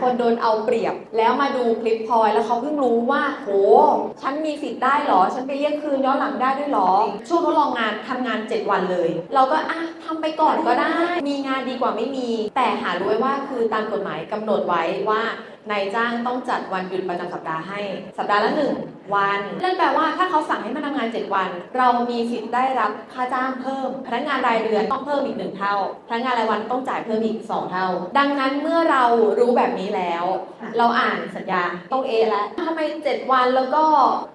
คนโดนเอาเปรียบ แล้วมาดูคลิปพลอยแล้วเขาเพิ่งรู้ว่าโหฉันมีสิทธิ์ได้เหรอ ฉันไปเรียกคืนย้อนหลังได้ด้วยเหรอ ช่วงทดลองงานทำงาน 7 วันเลย เราก็อะทำไปก่อนก็ได้ มีงานดีกว่าไม่มี แต่หารู้ไว้ว่าคือตามกฎหมายกำหนดไว้ว่านายจ้างต้องจัดวันหยุดประจำสัปดาห์ให้ สัปดาห์ละหนึ่งวันนั่นแปลว่าถ้าเขาสั่งให้มาทำงาน 7 วัน เรามีสิทธิ์ได้รับค่าจ้างเพิ่ม พนักงานรายเดือนต้องเพิ่มอีกหนึ่งเท่า พนักงานรายวันต้องจ่ายเพิ่มอีก 2 เท่า ดังนั้นเมื่อเรารู้แบบนี้แล้ว เราอ่านสัญญาต้องเอแล้วทำไม 7 วันแล้วก็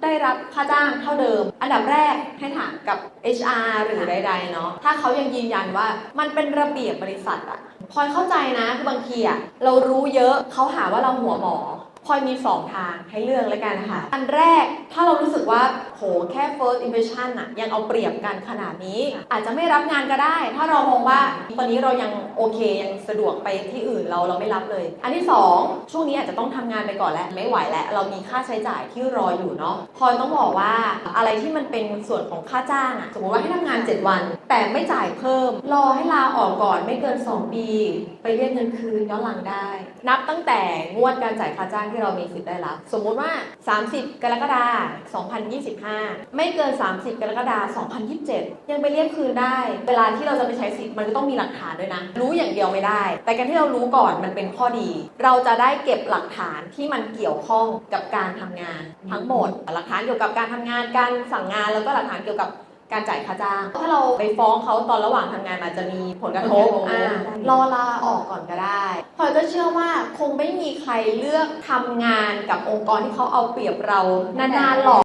ได้รับค่าจ้างเท่าเดิม อันดับแรกให้ถามกับ HR หรือใดๆเนาะถ้าเขายังยืนยันว่ามันเป็นระเบียบบริษัทอะพลอยเข้าใจนะคือบางทีอะเรารู้เยอะเขาหาว่าเราหัวหมอ พลอยมี 2 ทางให้เลือกแล้วกันค่ะ อันแรกถ้าเรารู้สึกว่าโหแค่ first impression อะยังเอาเปรียบกันขนาดนี้ อาจจะไม่รับงานก็ได้ ถ้าเรามองว่าตอนนี้เรายังโอเคยังสะดวกไปที่อื่นเราเราไม่รับเลย อันที่ 2 ช่วงนี้อาจจะต้องทำงานไปก่อนแล้วไม่ไหวแล้ว เรามีค่าใช้จ่ายที่รออยู่เนาะพลอยต้องบอกว่าอะไรที่มันเป็นส่วนของค่าจ้างอะสมมติว่าให้ทำงาน 7 วัน แต่ไม่จ่ายเพิ่ม รอให้ลาออกก่อนไม่เกิน 2 ปี ไปเรียกเงินคืนย้อนหลังได้ นับตั้งแต่งวดการจ่ายค่าจ้างที่เรามีสิทธิ์ได้รับ สมมุติว่า 30 กรกฎาคม 2025 ไม่เกิน 30 กรกฎาคม 2027 ยังไปเรียกคืนได้ เวลาที่เราจะไปใช้สิทธิ์มันก็ต้องมีหลักฐานด้วยนะ รู้อย่างเดียวไม่ได้ แต่การที่เรารู้ก่อนมันเป็นข้อดี เราจะได้เก็บหลักฐานที่มันเกี่ยวข้องกับการทำงานทั้งหมด หลักฐานเกี่ยวกับการทำงาน การสั่งงาน แล้วก็หลักฐานเกี่ยวกับ การจ่ายค่าจ้าง ถ้าเราไปฟ้องเขาตอนระหว่างทำงานมันจะมีผลกระทบผลกระทบอ่ารอลาออกก่อนก็ได้พลอยก็เชื่อว่าคงไม่มีใครเลือกทำงานกับองค์กรที่เขาเอาเปรียบเรานานๆหรอก